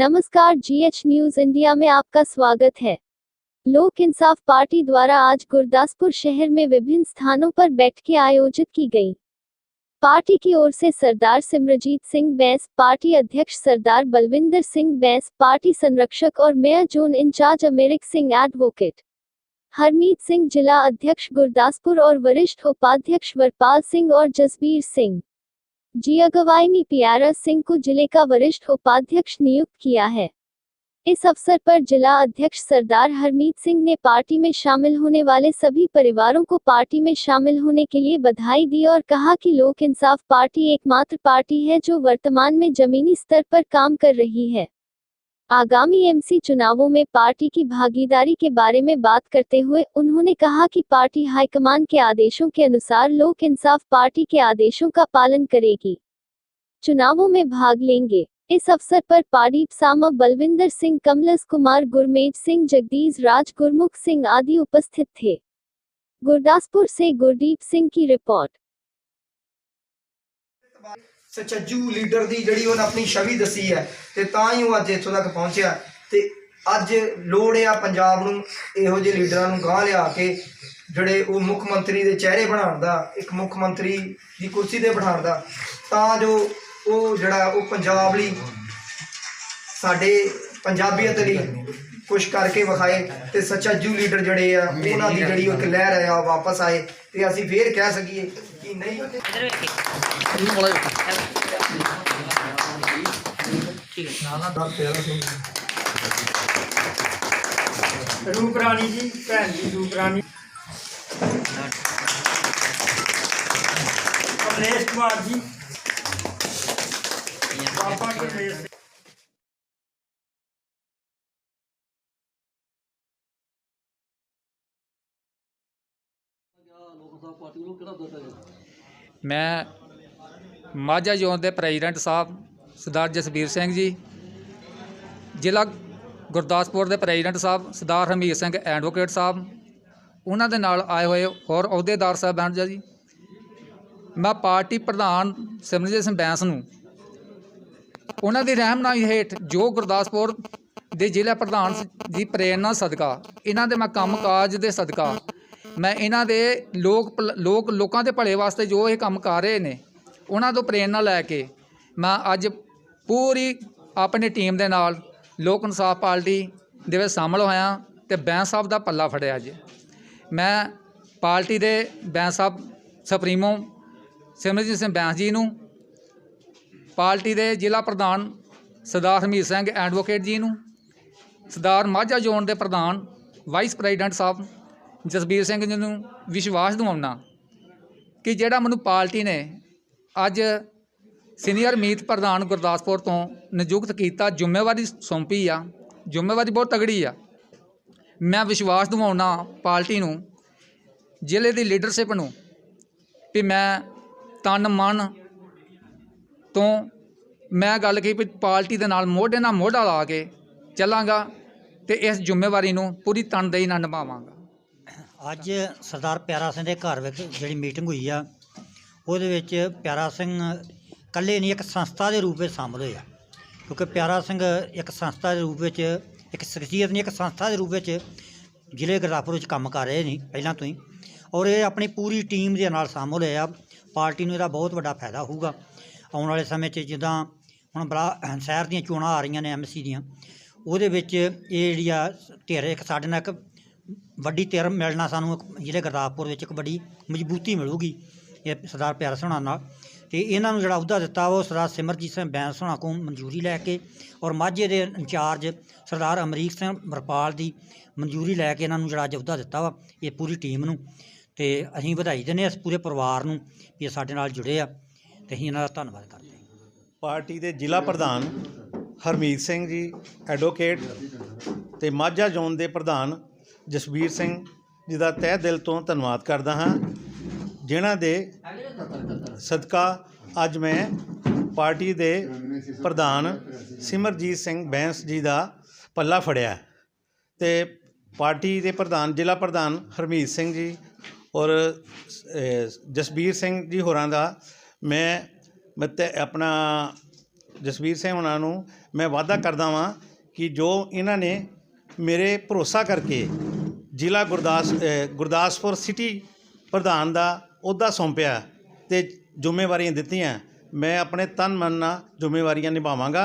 नमस्कार GH news India में आपका स्वागत है। लोक इंसाफ पार्टी द्वारा आज गुरदासपुर शहर में विभिन्न स्थानों पर बैठकें आयोजित की गई। पार्टी की ओर से सरदार सिमरजीत सिंह बैंस, पार्टी अध्यक्ष सरदार बलविंदर सिंह बैंस, पार्टी संरक्षक और mayor zone in charge Amrik Singh advocate. Harmeet Singh जिला अध्यक्ष गुरदासपुर और वरिष्ठ उपाध्यक्ष वरपाल सिंह और जसबीर सिंह। जी अगवाई में पियारा सिंह को ज़िले का वरिष्ठ उपाध्यक्ष नियुक्त किया है। इस अवसर पर जिला अध्यक्ष सरदार हरमीत सिंह ने पार्टी में शामिल होने वाले सभी परिवारों को पार्टी में शामिल होने के लिए बधाई दी और कहा कि लोक इंसाफ पार्टी एकमात्र पार्टी है जो वर्तमान में जमीनी स्तर पर काम कर रही है। आगामी एमसी चुनावों में पार्टी की भागीदारी के बारे में बात करते हुए उन्होंने कहा कि पार्टी हाईकमान के आदेशों के अनुसार लोक इंसाफ पार्टी के आदेशों का पालन करेगी। चुनावों में भाग लेंगे। इस अवसर पर पार्टी सामा बलविंदर सिंह, कमलस कुमार, गुरमेज सिंह, जगदीश राज, गुरमुख सिंह आदि उपस्थित थे। गुरदासपुर से गुरदीप सिंह की रिपोर्ट। ਸਚੱਜੂ ਲੀਡਰ ਦੀ ਜਿਹੜੀ ਉਹਨੇ ਆਪਣੀ ਛਵੀ ਦੱਸੀ ਹੈ ਤੇ ਤਾਂ ਹੀ ਉਹ ਅੱਜ ਇੱਥੋਂ ਤੱਕ ਪਹੁੰਚਿਆ। ਤੇ ਅੱਜ ਲੋੜ ਆ ਪੰਜਾਬ ਨੂੰ ਇਹੋ ਜਿਹੇ ਲੀਡਰਾਂ ਨੂੰ ਗਾਹ ਲਿਆ ਕੇ ਜਿਹੜੇ ਉਹ ਮੁੱਖ ਮੰਤਰੀ ਦੇ ਚਿਹਰੇ ਬਣਾਉਣ ਦਾ, ਇੱਕ ਮੁੱਖ ਮੰਤਰੀ ਦੀ ਕੁਰਸੀ ਤੇ ਬਿਠਾਉਣ ਦਾ, ਤਾਂ ਜੋ ਉਹ ਜਿਹੜਾ ਉਹ ਪੰਜਾਬ ਲਈ ਸਾਡੇ ਪੰਜਾਬੀਅਤ ਲਈ ਕੁਛ ਕਰਕੇ ਵਿਖਾਏ ਤੇ ਸੱਚਾਜੂ ਲੀਡਰ ਜਿਹੜੇ ਆ, ਉਹਨਾਂ ਦੀ ਜਿਹੜੀ ਉਹ ਇੱਕ ਲਹਿਰ ਆ ਵਾਪਸ ਆਏ ਤੇ ਅਸੀਂ ਫੇਰ ਕਹਿ ਸਕੀਏ ਕਿ ਨਹੀਂ? ਰੂਪ ਰਾਣੀ ਜੀ ਭੈਣ ਜੀ ਰੂਪ ਰਾਣੀ ਕਮਲੇਸ਼ ਕੁਮਾਰ ਜੀ। ਪਾਪਾ ਕਮਲੇਸ਼ ਮੈਂ ਮਾਝਾ ਜ਼ੋਨ ਦੇ ਪ੍ਰੈਜ਼ੀਡੈਂਟ ਸਾਹਿਬ ਸਰਦਾਰ ਜਸਬੀਰ ਸਿੰਘ ਜੀ, ਜ਼ਿਲ੍ਹਾ ਗੁਰਦਾਸਪੁਰ ਦੇ ਪ੍ਰੈਜ਼ੀਡੈਂਟ ਸਾਹਿਬ ਸਰਦਾਰ ਹਰਮੀਤ ਸਿੰਘ ਐਡਵੋਕੇਟ ਸਾਹਿਬ, ਉਹਨਾਂ ਦੇ ਨਾਲ ਆਏ ਹੋਏ ਹੋਰ ਅਹੁਦੇਦਾਰ ਸਾਹਿਬਾਨ ਜੀ। ਮੈਂ ਪਾਰਟੀ ਪ੍ਰਧਾਨ ਸਿਮਰਜੀਤ ਸਿੰਘ ਬੈਂਸ ਨੂੰ ਉਹਨਾਂ ਦੀ ਰਹਿਨਮਾਈ ਹੇਠ ਜੋ ਗੁਰਦਾਸਪੁਰ ਦੇ ਜ਼ਿਲ੍ਹਾ ਪ੍ਰਧਾਨ ਦੀ ਪ੍ਰੇਰਣਾ ਸਦਕਾ, ਇਹਨਾਂ ਦੇ ਮੈਂ ਕੰਮਕਾਜ ਦੇ ਸਦਕਾ ਮੈਂ ਇਹਨਾਂ ਦੇ ਲੋਕ ਭਲ- ਲੋਕ, ਲੋਕਾਂ ਦੇ ਭਲੇ ਵਾਸਤੇ ਜੋ ਇਹ ਕੰਮ ਕਰ ਰਹੇ ਨੇ, ਉਹਨਾਂ ਤੋਂ ਪ੍ਰੇਰਣਾ ਲੈ ਕੇ ਮੈਂ ਅੱਜ ਪੂਰੀ ਆਪਣੀ ਟੀਮ ਦੇ ਨਾਲ ਲੋਕ ਇਨਸਾਫ ਪਾਰਟੀ ਦੇ ਵਿੱਚ ਸ਼ਾਮਲ ਹੋਇਆ ਤੇ ਬੈਂਸ ਸਾਹਿਬ ਦਾ ਪੱਲਾ ਫੜਿਆ ਅੱਜ। ਮੈਂ ਪਾਰਟੀ ਦੇ ਬੈਂਸ ਸਾਹਿਬ ਸੁਪਰੀਮੋ ਸਿਮਰਜੀਤ ਸਿੰਘ ਬੈਂਸ ਜੀ ਨੂੰ, ਪਾਰਟੀ ਦੇ ਜ਼ਿਲ੍ਹਾ ਪ੍ਰਧਾਨ ਸਰਦਾਰ ਹਰਮੀਤ ਸਿੰਘ ਐਡਵੋਕੇਟ ਜੀ ਨੂੰ, ਸਰਦਾਰ ਮਾਝਾ ਜ਼ੋਨ ਦੇ ਪ੍ਰਧਾਨ ਵਾਈਸ ਪ੍ਰੈਜ਼ੀਡੈਂਟ ਸਾਹਿਬ ਜਸਬੀਰ ਸਿੰਘ ਜੀ ਨੂੰ ਵਿਸ਼ਵਾਸ ਦਿਵਾਉਣਾ ਕਿ ਜਿਹੜਾ ਮੈਨੂੰ ਪਾਰਟੀ ਨੇ ਅੱਜ ਸੀਨੀਅਰ ਮੀਤ ਪ੍ਰਧਾਨ ਗੁਰਦਾਸਪੁਰ ਤੋਂ ਨਿਯੁਕਤ ਕੀਤਾ, ਜ਼ਿੰਮੇਵਾਰੀ ਸੌਂਪੀ ਆ, ਜ਼ਿੰਮੇਵਾਰੀ ਬਹੁਤ ਤਗੜੀ ਆ। ਮੈਂ ਵਿਸ਼ਵਾਸ ਦਿਵਾਉਣਾ ਪਾਰਟੀ ਨੂੰ, ਜ਼ਿਲ੍ਹੇ ਦੀ ਲੀਡਰਸ਼ਿਪ ਨੂੰ ਵੀ ਮੈਂ ਤਨ ਮਨ ਤੋਂ ਮੈਂ ਗੱਲ ਕੀਤੀ ਵੀ ਪਾਰਟੀ ਦੇ ਨਾਲ ਮੋਢੇ ਨਾਲ ਮੋਢਾ ਲਾ ਕੇ ਚੱਲਾਂਗਾ ਤੇ ਇਸ ਜ਼ਿੰਮੇਵਾਰੀ ਨੂੰ ਪੂਰੀ ਤਨਦੇਹੀ ਨਾਲ ਨਿਭਾਵਾਂਗਾ। ਅੱਜ ਸਰਦਾਰ ਪਿਆਰਾ ਸਿੰਘ ਦੇ ਘਰ ਵਿੱਚ ਜਿਹੜੀ ਮੀਟਿੰਗ ਹੋਈ ਆ, ਉਹਦੇ ਵਿੱਚ ਪਿਆਰਾ ਸਿੰਘ ਇਕੱਲੇ ਨਹੀਂ, ਇੱਕ ਸੰਸਥਾ ਦੇ ਰੂਪ ਵਿੱਚ ਸ਼ਾਮਲ ਹੋਇਆ ਕਿਉਂਕਿ ਪਿਆਰਾ ਸਿੰਘ ਇੱਕ ਸੰਸਥਾ ਦੇ ਰੂਪ ਵਿੱਚ, ਇੱਕ ਸ਼ਖਸੀਅਤ ਨਹੀਂ, ਇੱਕ ਸੰਸਥਾ ਦੇ ਰੂਪ ਵਿੱਚ ਜ਼ਿਲ੍ਹੇ ਗੁਰਦਾਸਪੁਰ ਵਿੱਚ ਕੰਮ ਕਰ ਰਹੇ ਨੇ ਪਹਿਲਾਂ ਤੋਂ ਹੀ। ਔਰ ਇਹ ਆਪਣੀ ਪੂਰੀ ਟੀਮ ਦੇ ਨਾਲ ਸ਼ਾਮਲ ਹੋਇਆ ਪਾਰਟੀ ਨੂੰ ਇਹਦਾ ਬਹੁਤ ਵੱਡਾ ਫਾਇਦਾ ਹੋਊਗਾ। ਆਉਣ ਵਾਲੇ ਸਮੇਂ 'ਚ ਜਿੱਦਾਂ ਹੁਣ ਬੜਾ ਸ਼ਹਿਰ ਦੀਆਂ ਚੋਣਾਂ ਆ ਰਹੀਆਂ ਨੇ ਐਮਸੀ ਦੀਆਂ, ਉਹਦੇ ਵਿੱਚ ਇਹ ਜਿਹੜੀ ਆ ਧਿਰ ਇੱਕ ਸਾਡੇ ਨਾਲ ਇੱਕ ਵੱਡੀ ਧਿਰ ਮਿਲਣਾ ਸਾਨੂੰ ਇੱਕ ਜ਼ਿਲ੍ਹੇ ਗੁਰਦਾਸਪੁਰ ਵਿੱਚ ਇੱਕ ਵੱਡੀ ਮਜ਼ਬੂਤੀ ਮਿਲੂਗੀ, ਇਹ ਸਰਦਾਰ ਪਿਆਰਾ ਹੋਣਾ ਨਾਲ। ਤੇ ਇਹਨਾਂ ਨੂੰ ਜਿਹੜਾ ਅਹੁਦਾ ਦਿੱਤਾ ਵਾ, ਉਹ ਸਰਦਾਰ ਸਿਮਰਜੀਤ ਸਿੰਘ ਬੈਂਸ ਹੋਣਾ ਕੋਲ ਮਨਜ਼ੂਰੀ ਲੈ ਕੇ ਔਰ ਮਾਝੇ ਦੇ ਇੰਚਾਰਜ ਸਰਦਾਰ ਅਮਰੀਕ ਸਿੰਘ ਵਰਪਾਲ ਦੀ ਮਨਜ਼ੂਰੀ ਲੈ ਕੇ ਇਹਨਾਂ ਨੂੰ ਜਿਹੜਾ ਅੱਜ ਅਹੁਦਾ ਦਿੱਤਾ ਵਾ, ਇਹ ਪੂਰੀ ਟੀਮ ਨੂੰ। ਤੇ ਅਸੀਂ ਵਧਾਈ ਦਿੰਦੇ ਹਾਂ ਇਸ ਪੂਰੇ ਪਰਿਵਾਰ ਨੂੰ ਵੀ ਇਹ ਸਾਡੇ ਨਾਲ ਜੁੜੇ ਆ, ਤੇ ਅਸੀਂ ਇਹਨਾਂ ਦਾ ਧੰਨਵਾਦ ਕਰਦੇ ਹਾਂ। ਪਾਰਟੀ ਦੇ ਜ਼ਿਲ੍ਹਾ ਪ੍ਰਧਾਨ ਹਰਮੀਤ ਸਿੰਘ ਜੀ, ਐਡਵੋਕੇਟ ਤੇ ਮਾਝਾ ਜ਼ੋਨ ਦੇ ਪ੍ਰਧਾਨ ਜਸਵੀਰ ਸਿੰਘ ਜੀ ਦਾ ਤਹਿ ਦਿਲ ਤੋਂ ਧੰਨਵਾਦ ਕਰਦਾ ਹਾਂ, ਜਿਨ੍ਹਾਂ ਦੇ ਸਦਕਾ ਅੱਜ ਮੈਂ ਪਾਰਟੀ ਦੇ ਪ੍ਰਧਾਨ ਸਿਮਰਜੀਤ ਸਿੰਘ ਬੈਂਸ ਜੀ ਦਾ ਪੱਲਾ ਫੜਿਆ ਹੈ। ਤੇ ਪਾਰਟੀ ਦੇ ਪ੍ਰਧਾਨ, ਜ਼ਿਲ੍ਹਾ ਪ੍ਰਧਾਨ ਹਰਮੀਤ ਸਿੰਘ ਜੀ ਔਰ ਜਸਬੀਰ ਸਿੰਘ ਜੀ ਹੋਰਾਂ ਦਾ ਮੈਂ ਮੈਂ ਆਪਣਾ ਜਸਬੀਰ ਸਿੰਘ ਹੋਰਾਂ ਨੂੰ ਮੈਂ ਵਾਅਦਾ ਕਰਦਾ ਵਾਂ ਕਿ ਜੋ ਇਹਨਾਂ ਨੇ ਮੇਰੇ ਭਰੋਸਾ ਕਰਕੇ ਜ਼ਿਲ੍ਹਾ ਗੁਰਦਾਸ ਗੁਰਦਾਸਪੁਰ ਸਿਟੀ ਪ੍ਰਧਾਨ ਦਾ ਅਹੁਦਾ ਸੌਂਪਿਆ ਅਤੇ ਜ਼ਿੰਮੇਵਾਰੀਆਂ ਦਿੱਤੀਆਂ। ਮੈਂ ਆਪਣੇ ਤਨ ਮਨ ਨਾਲ ਜ਼ਿੰਮੇਵਾਰੀਆਂ ਨਿਭਾਵਾਂਗਾ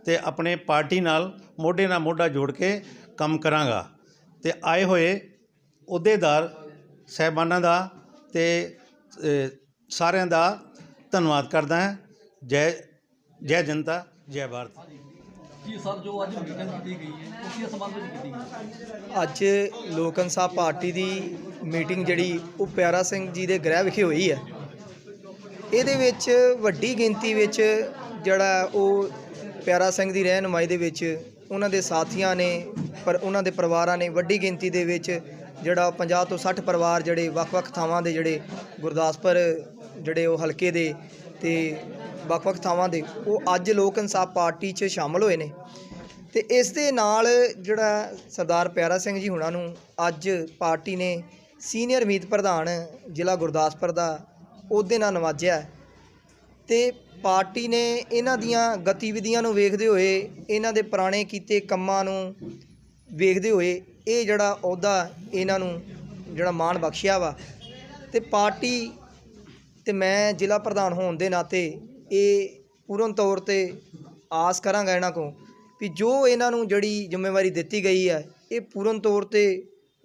ਅਤੇ ਆਪਣੇ ਪਾਰਟੀ ਨਾਲ ਮੋਢੇ ਨਾਲ ਮੋਢਾ ਜੋੜ ਕੇ ਕੰਮ ਕਰਾਂਗਾ। ਅਤੇ ਆਏ ਹੋਏ ਅਹੁਦੇਦਾਰ ਸਹਿਬਾਨਾਂ ਦਾ ਅਤੇ ਸਾਰਿਆਂ ਦਾ ਧੰਨਵਾਦ ਕਰਦਾ ਹਾਂ। ਜੈ ਜੈ ਜਨਤਾ, ਜੈ ਭਾਰਤ। ਜੀ, ਸਰ, ਜੋ ਅੱਜ ਮੀਟਿੰਗ ਕੀਤੀ ਗਈ ਹੈ ਉਹ ਕਿਸ ਸੰਬੰਧ ਵਿੱਚ ਕੀਤੀ ਗਈ ਅੱਜ ਲੋਕ ਇਨਸਾਫ ਪਾਰਟੀ ਦੀ ਮੀਟਿੰਗ ਜਿਹੜੀ ਉਹ ਪਿਆਰਾ ਸਿੰਘ ਜੀ ਦੇ ਗ੍ਰਹਿ ਵਿਖੇ ਹੋਈ ਹੈ। ਇਹਦੇ ਵਿੱਚ ਵੱਡੀ ਗਿਣਤੀ ਵਿੱਚ ਜਿਹੜਾ ਉਹ ਪਿਆਰਾ ਸਿੰਘ ਦੀ ਰਹਿਨੁਮਾਈ ਦੇ ਵਿੱਚ ਉਹਨਾਂ ਦੇ ਸਾਥੀਆਂ ਨੇ, ਪਰ ਉਹਨਾਂ ਦੇ ਪਰਿਵਾਰਾਂ ਨੇ ਵੱਡੀ ਗਿਣਤੀ ਦੇ ਵਿੱਚ ਜਿਹੜਾ 50 ਤੋਂ 60 ਪਰਿਵਾਰ ਜਿਹੜੇ ਵੱਖ-ਵੱਖ ਥਾਵਾਂ ਦੇ ਜਿਹੜੇ ਗੁਰਦਾਸਪੁਰ ਜਿਹੜੇ ਉਹ ਹਲਕੇ ਦੇ ਤੇ ਵੱਖ-ਵੱਖ ਥਾਵਾਂ ਦੇ, ਉਹ ਅੱਜ ਲੋਕ ਇਨਸਾਫ ਪਾਰਟੀ 'ਚ ਸ਼ਾਮਲ ਹੋਏ ਨੇ ਤੇ ਇਸ ਦੇ ਨਾਲ ਜਿਹੜਾ ਸਰਦਾਰ ਪਿਆਰਾ ਸਿੰਘ ਜੀ ਹੁਣਾਂ ਨੂੰ ਅੱਜ ਪਾਰਟੀ ਨੇ ਸੀਨੀਅਰ ਮੀਤ ਪ੍ਰਧਾਨ ਜ਼ਿਲ੍ਹਾ ਗੁਰਦਾਸਪੁਰ ਦਾ ਉਹਦੇ ਨਾਲ ਨਵਾਜਿਆ ਹੈ। ਤੇ ਪਾਰਟੀ ਨੇ ਇਹਨਾਂ ਦੀਆਂ ਗਤੀਵਿਧੀਆਂ ਨੂੰ ਵੇਖਦੇ ਹੋਏ, ਇਹਨਾਂ ਦੇ ਪੁਰਾਣੇ ਕੀਤੇ ਕੰਮਾਂ ਨੂੰ ਵੇਖਦੇ ਹੋਏ ਇਹ ਜਿਹੜਾ ਅਹੁਦਾ ਇਹਨਾਂ ਨੂੰ ਜਿਹੜਾ ਮਾਣ ਬਖਸ਼ਿਆ ਵਾ ਤੇ ਪਾਰਟੀ ਤੇ ਮੈਂ ਜ਼ਿਲ੍ਹਾ ਪ੍ਰਧਾਨ ਹੋਣ ਦੇ ਨਾਤੇ ਇਹ ਪੂਰਨ ਤੌਰ ਤੇ ਆਸ ਕਰਾਂਗਾ ਇਹਨਾਂ ਕੋਲ ਵੀ ਜੋ ਇਹਨਾਂ ਨੂੰ ਜਿਹੜੀ ਜ਼ਿੰਮੇਵਾਰੀ ਦਿੱਤੀ ਗਈ ਹੈ, ਇਹ ਪੂਰਨ ਤੌਰ ਤੇ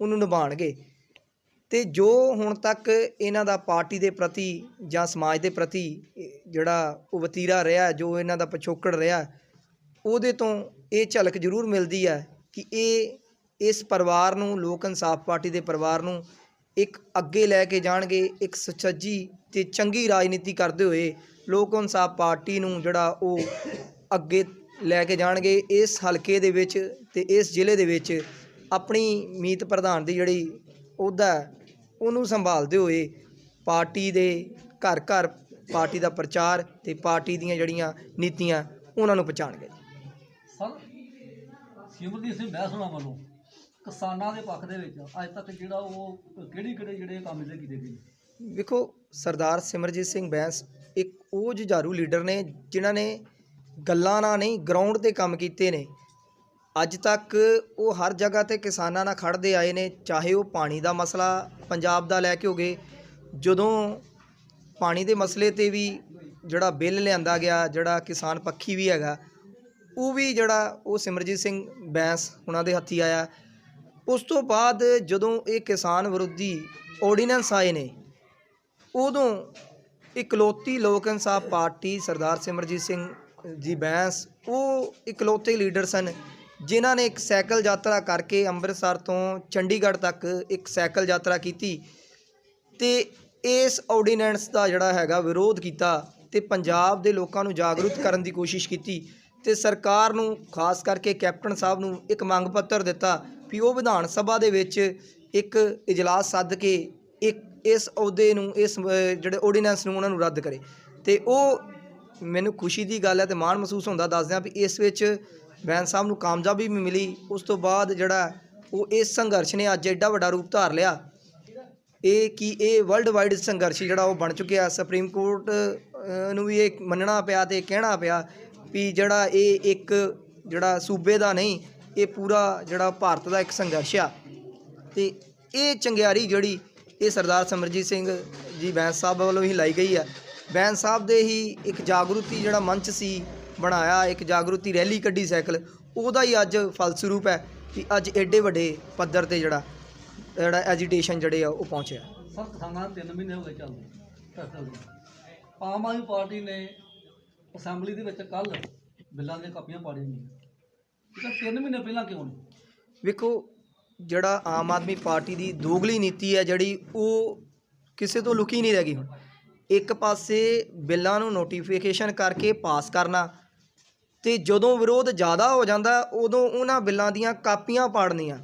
ਉਹਨੂੰ ਨਿਭਾਣਗੇ ਤੇ ਜੋ ਹੁਣ ਤੱਕ ਇਹਨਾਂ ਦਾ ਪਾਰਟੀ ਦੇ ਪ੍ਰਤੀ ਜਾਂ ਸਮਾਜ ਦੇ ਪ੍ਰਤੀ ਜਿਹੜਾ ਉਹ ਵਤੀਰਾ ਰਿਹਾ, ਜੋ ਇਹਨਾਂ ਦਾ ਪਿਛੋਕੜ ਰਿਹਾ, ਉਹਦੇ ਤੋਂ ਇਹ ਝਲਕ ਜ਼ਰੂਰ ਮਿਲਦੀ ਹੈ ਕਿ ਇਹ ਇਸ ਪਰਿਵਾਰ ਨੂੰ, ਲੋਕ ਇਨਸਾਫ ਪਾਰਟੀ ਦੇ ਪਰਿਵਾਰ ਨੂੰ ਇੱਕ ਅੱਗੇ ਲੈ ਕੇ ਜਾਣਗੇ ਇੱਕ ਸੁਚੱਜੀ ਤੇ ਚੰਗੀ ਰਾਜਨੀਤੀ ਕਰਦੇ ਹੋਏ ਲੋਕ ਇਨਸਾਫ ਪਾਰਟੀ ਨੂੰ ਜਿਹੜਾ ਉਹ ਅੱਗੇ ਲੈ ਕੇ ਜਾਣਗੇ। ਇਸ ਹਲਕੇ ਦੇ ਵਿੱਚ ਤੇ ਇਸ ਜ਼ਿਲ੍ਹੇ ਦੇ ਵਿੱਚ ਆਪਣੀ ਮੀਤ ਪ੍ਰਧਾਨ ਦੀ ਜਿਹੜੀ ਅਹੁਦਾ ਹੈ, ਉਹਨੂੰ ਸੰਭਾਲਦੇ ਹੋਏ ਪਾਰਟੀ ਦੇ ਘਰ ਘਰ ਪਾਰਟੀ ਦਾ ਪ੍ਰਚਾਰ ਤੇ ਪਾਰਟੀ ਦੀਆਂ ਜਿਹੜੀਆਂ ਨੀਤੀਆਂ ਉਹਨਾਂ ਨੂੰ ਪਛਾਣਗੇ ਸਰ ਸਿਮਰਜੀਤ ਸਿੰਘ ਬਹਿਸ ਵੱਲੋਂ ਕਿਸਾਨਾਂ ਦੇ ਪੱਖ ਦੇ ਵਿੱਚ ਅੱਜ ਤੱਕ ਜਿਹੜਾ ਉਹ ਕਿਹੜੀ ਕਿਹੜੇ ਜਿਹੜੇ ਕੰਮ ਜਿਹੜੇ ਕੀਤੇ ਗਏ ਵੇਖੋ, ਸਰਦਾਰ ਸਿਮਰਜੀਤ ਸਿੰਘ ਬੈਂਸ ਇੱਕ ਉਹ ਜੁਝਾਰੂ ਲੀਡਰ ਨੇ ਜਿਨ੍ਹਾਂ ਨੇ ਗੱਲਾਂ ਨਾਲ ਨਹੀਂ ਗਰਾਊਂਡ ਤੇ ਕੰਮ ਕੀਤੇ ਨੇ। ਅੱਜ ਤੱਕ ਉਹ ਹਰ ਜਗ੍ਹਾ ਤੇ ਕਿਸਾਨਾਂ ਨਾਲ ਖੜਦੇ ਆਏ ਨੇ, ਚਾਹੇ ਉਹ ਪਾਣੀ ਦਾ ਮਸਲਾ ਪੰਜਾਬ ਦਾ ਲੈ ਕੇ ਹੋਗੇ ਜਦੋਂ ਪਾਣੀ ਦੇ ਮਸਲੇ ਤੇ ਵੀ ਜਿਹੜਾ ਬਿੱਲ ਲਿਆਂਦਾ ਗਿਆ, ਜਿਹੜਾ ਕਿਸਾਨ ਪੱਖੀ ਵੀ ਹੈਗਾ, ਉਹ ਵੀ ਜਿਹੜਾ ਉਹ ਸਿਮਰਜੀਤ ਸਿੰਘ ਬੈਂਸ ਉਹਨਾਂ ਦੇ ਹੱਥੀ ਆਇਆ। ਉਸ ਤੋਂ ਬਾਅਦ ਜਦੋਂ ਇਹ ਕਿਸਾਨ ਵਿਰੋਧੀ ਆਰਡੀਨੈਂਸ ਆਏ ਨੇ, ਉਦੋਂ ਇਕਲੌਤੀ ਲੋਕ ਇਨਸਾਫ ਪਾਰਟੀ ਸਰਦਾਰ ਸਿਮਰਜੀਤ ਸਿੰਘ ਜੀ ਬੈਂਸ, ਉਹ ਇਕਲੌਤੇ ਲੀਡਰ ਸਨ, ਜਿਨ੍ਹਾਂ ਨੇ ਇੱਕ ਸਾਈਕਲ ਯਾਤਰਾ ਕਰਕੇ ਅੰਮ੍ਰਿਤਸਰ ਤੋਂ ਚੰਡੀਗੜ੍ਹ ਤੱਕ ਇੱਕ ਸਾਈਕਲ ਯਾਤਰਾ ਕੀਤੀ ਤੇ ਇਸ ਆਰਡੀਨੈਂਸ ਦਾ ਜਿਹੜਾ ਹੈਗਾ ਵਿਰੋਧ ਕੀਤਾ ਤੇ ਪੰਜਾਬ ਦੇ ਲੋਕਾਂ ਨੂੰ ਜਾਗਰੂਕ ਕਰਨ ਦੀ ਕੋਸ਼ਿਸ਼ ਕੀਤੀ ਤੇ ਸਰਕਾਰ ਨੂੰ, ਖਾਸ ਕਰਕੇ ਕੈਪਟਨ ਸਾਹਿਬ ਨੂੰ ਇੱਕ ਮੰਗ ਪੱਤਰ ਦਿੱਤਾ ਵੀ ਉਹ ਵਿਧਾਨ ਸਭਾ ਦੇ ਵਿੱਚ ਇੱਕ ਇਜਲਾਸ ਸੱਦ ਕੇ ਇੱਕ ਇਸ ਅਹੁਦੇ ਨੂੰ, ਇਸ ਜਿਹੜੇ ਆਰਡੀਨੈਂਸ ਨੂੰ ਉਹਨਾਂ ਨੂੰ ਰੱਦ ਕਰੇ। ਤੇ ਉਹ ਮੈਨੂੰ ਖੁਸ਼ੀ ਦੀ ਗੱਲ ਹੈ ਤੇ ਮਾਣ ਮਹਿਸੂਸ ਹੁੰਦਾ, ਦੱਸਦਿਆਂ ਵੀ ਇਸ ਵਿੱਚ ਬੈਂਸ ਸਾਹਿਬ ਨੂੰ ਕਾਮਯਾਬੀ ਵੀ ਮਿਲੀ। ਉਸ ਤੋਂ ਬਾਅਦ ਜਿਹੜਾ ਉਹ ਇਸ ਸੰਘਰਸ਼ ਨੇ ਅੱਜ ਐਡਾ ਵੱਡਾ ਰੂਪ ਧਾਰ ਲਿਆ। ਇਹ ਕਿ ਇਹ ਵਰਲਡ ਵਾਈਡ ਸੰਘਰਸ਼ ਜਿਹੜਾ ਉਹ ਬਣ ਚੁੱਕਿਆ ਸੁਪਰੀਮ ਕੋਰਟ ਨੂੰ ਵੀ ਇਹ ਮੰਨਣਾ ਪਿਆ ਤੇ ਕਹਿਣਾ ਪਿਆ ਵੀ ਜਿਹੜਾ ਇਹ ਇੱਕ ਜਿਹੜਾ ਸੂਬੇ ਦਾ ਨਹੀਂ ਇਹ ਪੂਰਾ ਜਿਹੜਾ ਭਾਰਤ ਦਾ ਇੱਕ ਸੰਘਰਸ਼ ਆ। ਤੇ ਇਹ ਚੰਗਿਆਰੀ ਜਿਹੜੀ ਇਹ ਸਰਦਾਰ ਸਮਰਜੀਤ ਸਿੰਘ ਜੀ ਬੈਂਸ ਸਾਹਿਬ ਵੱਲੋਂ ਹੀ ਲਾਈ ਗਈ ਆ। ਬੈਂਸ ਸਾਹਿਬ ਦੇ ਹੀ ਇੱਕ ਜਾਗਰੂਤੀ ਜਿਹੜਾ ਮੰਚ ਸੀ ਬਣਾਇਆ, ਇੱਕ ਜਾਗਰੂਤੀ ਰੈਲੀ ਕੱਢੀ ਸਾਈਕਲ, ਉਹਦਾ ਹੀ ਅੱਜ ਫਲਸਰੂਪ ਹੈ ਕਿ ਅੱਜ ਐਡੇ ਵੱਡੇ ਪੱਧਰ ਤੇ ਜਿਹੜਾ ਜਿਹੜਾ ਐਜੀਟੇਸ਼ਨ ਜਿਹੜੇ ਆ ਉਹ ਪਹੁੰਚਿਆ। ਸਰ, ਕਿਸਾਨਾਂ 3 ਮਹੀਨੇ ਹੋ ਗਏ ਚੱਲਦੇ ਆਮ ਆਦਮੀ ਪਾਰਟੀ ਨੇ ਅਸੈਂਬਲੀ ਦੇ ਵਿੱਚ ਕੱਲ ਬਿੱਲਾਂ ਦੀਆਂ ਕਾਪੀਆਂ ਪਾੜੀਆਂ ਗਈਆਂ 3 ਮਹੀਨੇ ਪਹਿਲਾਂ ਕਿਉਂ ਨਹੀਂ? ਵੇਖੋ, ਜਿਹੜਾ ਆਮ ਆਦਮੀ ਪਾਰਟੀ ਦੀ ਦੋਗਲੀ ਨੀਤੀ ਹੈ ਜਿਹੜੀ, ਉਹ ਕਿਸੇ ਤੋਂ ਲੁਕੀ ਨਹੀਂ ਰਹਿ ਗਈ ਹੁਣ। ਇੱਕ ਪਾਸੇ ਬਿੱਲਾਂ ਨੂੰ ਨੋਟੀਫਿਕੇਸ਼ਨ ਕਰਕੇ ਪਾਸ ਕਰਨਾ ਤੇ ਜਦੋਂ ਵਿਰੋਧ ਜ਼ਿਆਦਾ ਹੋ ਜਾਂਦਾ, ਉਦੋਂ ਉਹਨਾਂ ਬਿੱਲਾਂ ਦੀਆਂ ਕਾਪੀਆਂ ਪਾੜਨੀਆਂ।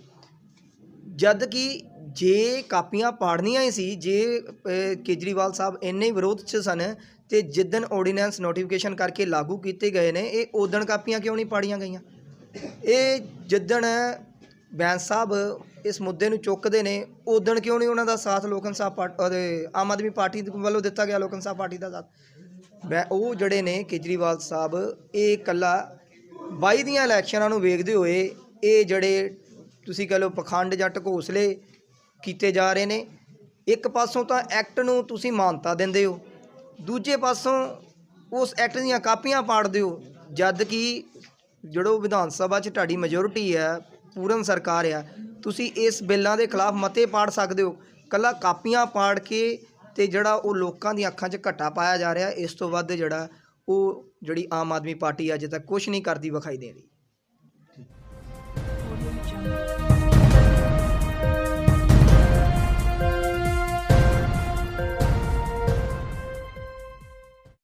ਜਦ ਕਿ ਜੇ ਕਾਪੀਆਂ ਪਾੜਨੀਆਂ ਹੀ ਸੀ, ਜੇ ਕੇਜਰੀਵਾਲ ਸਾਹਿਬ ਇੰਨੇ ਹੀ ਵਿਰੋਧ 'ਚ ਸਨ ਤੇ ਜਿੱਦਣ ਆਰਡੀਨੈਂਸ ਨੋਟੀਫਿਕੇਸ਼ਨ ਕਰਕੇ ਲਾਗੂ ਕੀਤੇ ਗਏ ਨੇ, ਇਹ ਉਦਣ ਕਾਪੀਆਂ ਕਿਉਂ ਨਹੀਂ ਪਾੜੀਆਂ ਗਈਆਂ? ਇਹ ਜਿੱਦਣ ਬੈਂਸ ਸਾਹਿਬ ਇਸ ਮੁੱਦੇ ਨੂੰ ਚੁੱਕਦੇ ਨੇ ਉਦਣ ਕਿਉਂ ਨਹੀਂ ਉਹਨਾਂ ਦਾ ਸਾਥ ਲੋਕ ਇਨਸਾਫ ਪਾਰਟੀ ਆਮ ਆਦਮੀ ਪਾਰਟੀ ਵੱਲੋਂ ਦਿੱਤਾ ਗਿਆ ਲੋਕ ਇਨਸਾਫ ਪਾਰਟੀ ਦਾ ਸਾਥ? ਮੈਂ ਉਹ ਜਿਹੜੇ ਨੇ ਕੇਜਰੀਵਾਲ ਸਾਹਿਬ, ਇਹ ਇਕੱਲਾ 22 ਦੀਆਂ ਇਲੈਕਸ਼ਨਾਂ ਨੂੰ ਵੇਖਦੇ ਹੋਏ ਇਹ ਜਿਹੜੇ ਤੁਸੀਂ ਕਹ ਲਓ ਪਖੰਡ ਜਾਂ ਢਕੋਸਲੇ ਕੀਤੇ ਜਾ ਰਹੇ ਨੇ, ਇੱਕ ਪਾਸੋਂ ਤਾਂ ਐਕਟ ਨੂੰ ਤੁਸੀਂ ਮਾਨਤਾ ਦਿੰਦੇ ਹੋ, ਦੂਜੇ ਪਾਸੋਂ ਉਸ ਐਕਟ ਦੀਆਂ ਕਾਪੀਆਂ ਪਾੜਦੇ ਹੋ, ਜਦ ਕਿ ਜਿਹੜੋ ਵਿਧਾਨ ਸਭਾ 'ਚ ਤੁਹਾਡੀ ਮੈਜੋਰਿਟੀ ਹੈ, ਪੂਰਨ ਸਰਕਾਰ ਆ, ਤੁਸੀਂ ਇਸ ਬਿੱਲਾਂ ਦੇ ਖਿਲਾਫ ਮਤੇ ਪਾੜ ਸਕਦੇ ਹੋ। ਕੱਲਾ ਕਾਪੀਆਂ ਪਾੜ ਕੇ ਤੇ ਜਿਹੜਾ ਉਹ ਲੋਕਾਂ ਦੀਆਂ ਅੱਖਾਂ 'ਚ ਘੱਟਾ ਪਾਇਆ ਜਾ ਰਿਹਾ, ਇਸ ਤੋਂ ਵੱਧ ਜਿਹੜਾ ਉਹ ਜਿਹੜੀ ਆਮ ਆਦਮੀ ਪਾਰਟੀ ਅਜੇ ਤੱਕ ਕੁਝ ਨਹੀਂ ਕਰਦੀ ਵਿਖਾਈ ਦੇ ਰਹੀ।